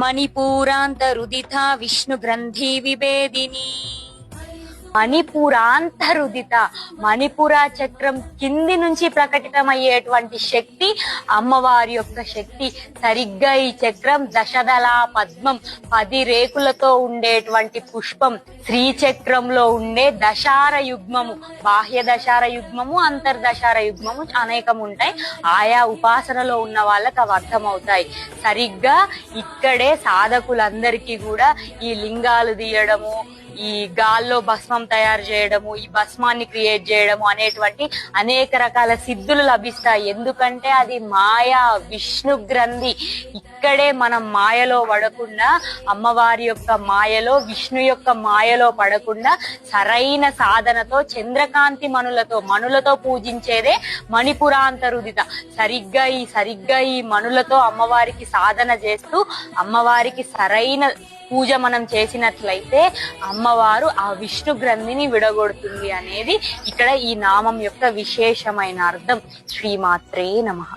మణిపూరాంతరుదిత విష్ణు గ్రంథి విభేదిని మణిపురాంతరుదిత. మణిపుర చక్రం కింది నుంచి ప్రకటితమయ్యేటువంటి శక్తి అమ్మవారి యొక్క శక్తి. సరిగ్గా ఈ చక్రం దశదలా పద్మం పది రేకులతో ఉండేటువంటి పుష్పం. శ్రీచక్రంలో ఉండే దశార యుగ్మము బాహ్య దశార యుగ్మము అంతర్దశార యుగ్మము అనేకం ఉంటాయి ఆయా ఉపాసనలో ఉన్న వాళ్ళకి అవి అర్థమవుతాయి. సరిగ్గా ఇక్కడే సాధకులందరికీ కూడా ఈ లింగాలు తీయడము ఈ గాల్లో భస్మం తయారు చేయడము ఈ భస్మాన్ని క్రియేట్ చేయడము అనేటువంటి అనేక రకాల సిద్ధులు లభిస్తాయి. ఎందుకంటే అది మాయా విష్ణు గ్రంథి. ఇక్కడే మనం మాయలో పడకుండా అమ్మవారి యొక్క మాయలో విష్ణు యొక్క మాయలో పడకుండా సరైన సాధనతో చంద్రకాంతి మనులతో మనులతో పూజించేదే మణిపురాంతరుదిత సరిగ్గా ఈ సరిగ్గా ఈ మనులతో అమ్మవారికి సాధన చేస్తూ అమ్మవారికి సరైన పూజ మనం చేసినట్లయితే అమ్మవారు ఆ విష్ణు గ్రంథిని విడగొడుతుంది అనేది ఇక్కడ ఈ నామం యొక్క విశేషమైన అర్థం. శ్రీమాత్రే నమః.